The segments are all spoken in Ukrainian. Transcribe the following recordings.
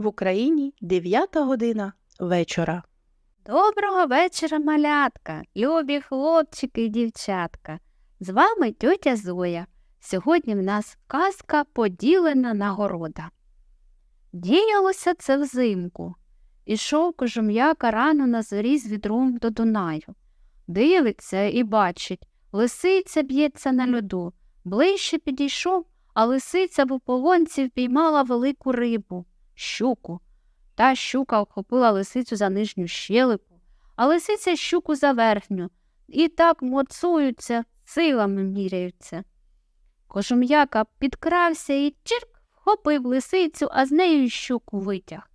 В Україні 9 година вечора. Доброго вечора, малятка, любі хлопчики і дівчатка. З вами тьотя Зоя. Сьогодні в нас казка поділена нагорода. Діялося це взимку. Ішов кожум'яка рано на зорі з відром до Дунаю. Дивиться і бачить, лисиця б'ється на льоду. Ближче підійшов, а лисиця в ополонці впіймала велику рибу щуку. Та щука охопила лисицю за нижню щелепу, а лисиця щуку за верхню, і так моцуються, силами міряються. Кожум'яка підкрався і чирк вхопив лисицю, а з нею щуку витяг.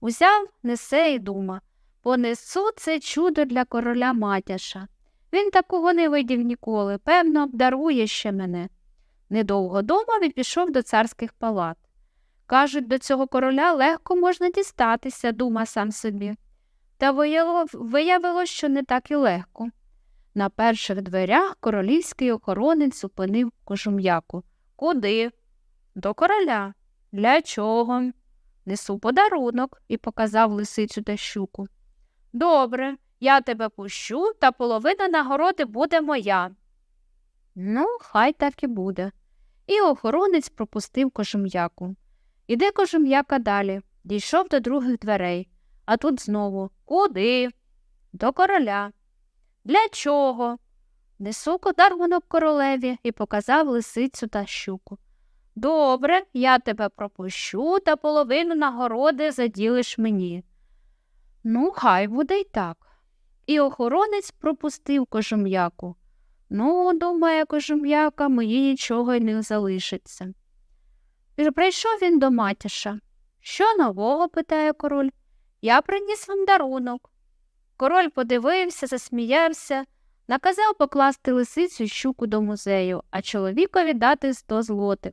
Узяв, несе і дума. Понесу це чудо для короля Матяша. Він такого не видів ніколи, певно, обдарує ще мене. Недовго думав і пішов до царських палат. Кажуть, до цього короля легко можна дістатися, дума сам собі. Та виявило, виявилось, що не так і легко. На перших дверях королівський охоронець зупинив кожум'яку. Куди? До короля. Для чого? Несу подарунок і показав лисицю та щуку. Добре, я тебе пущу, та половина нагороди буде моя. Ну, хай так і буде. І охоронець пропустив кожум'яку. Іде кожум'яка далі, дійшов до других дверей, а тут знову Куди? До короля. Для чого? Несу подарунок королеві і показав лисицю та щуку. Добре, я тебе пропущу та половину нагороди заділиш мені. Ну, хай буде й так. І охоронець пропустив кожум'яку. Ну, думає кожум'яка, мені нічого й не залишиться. Прийшов він до матіша. Що нового? питає король. Я приніс вам дарунок. Король подивився, засміявся, наказав покласти лисицю й щуку до музею, а чоловікові дати сто злотих.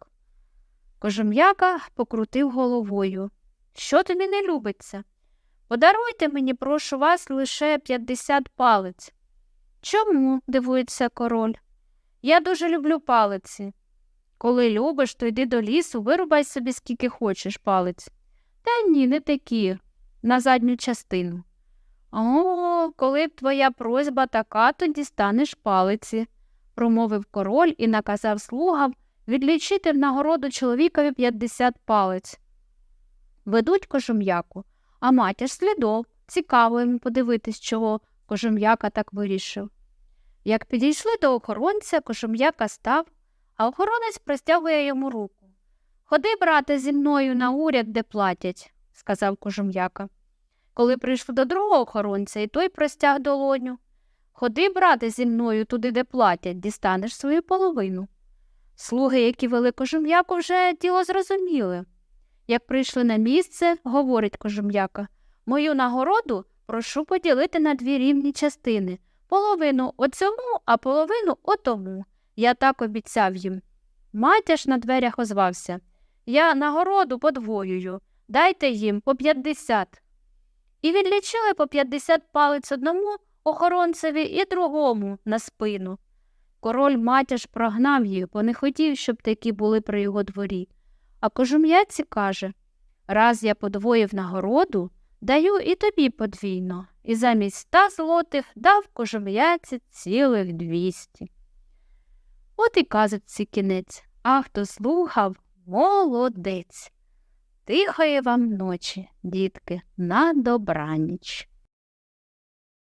Кожум'яка покрутив головою. Що тобі не любиться? Подаруйте мені, прошу вас, лише 50 палець. Чому? дивується король. Я дуже люблю палиці. Коли любиш, то йди до лісу, вирубай собі скільки хочеш палець. Та ні, не такі, на задню частину. О, коли б твоя просьба така, то дістанеш палиці, промовив король і наказав слугам відлічити в нагороду чоловікові 50 палець. Ведуть кожум'яку, а матір слідов. Цікаво йому подивитись, чого кожум'яка так вирішив. Як підійшли до охоронця, кожум'яка став, а охоронець простягує йому руку. Ходи, брате, зі мною на уряд, де платять, сказав кожум'яка. Коли прийшли до другого охоронця, і той простяг долоню. Ходи, брате, зі мною туди, де платять, дістанеш свою половину. Слуги, які вели кожум'яку, вже діло зрозуміли. Як прийшли на місце, говорить кожум'яка, мою нагороду прошу поділити на дві рівні частини половину оцьому, а половину отому. Я так обіцяв їм. Матяш на дверях озвався. Я нагороду подвоюю. Дайте їм по п'ятдесят. І відлічили по п'ятдесят палець одному охоронцеві і другому на спину. Король матяш прогнав їх, бо не хотів, щоб такі були при його дворі. А кожум'яці каже раз я подвоїв нагороду, даю і тобі подвійно, і замість ста злотих дав кожум'яці цілих двісті. От і казочці кінець, а хто слухав молодець. Тихої вам ночі, дітки, на добраніч.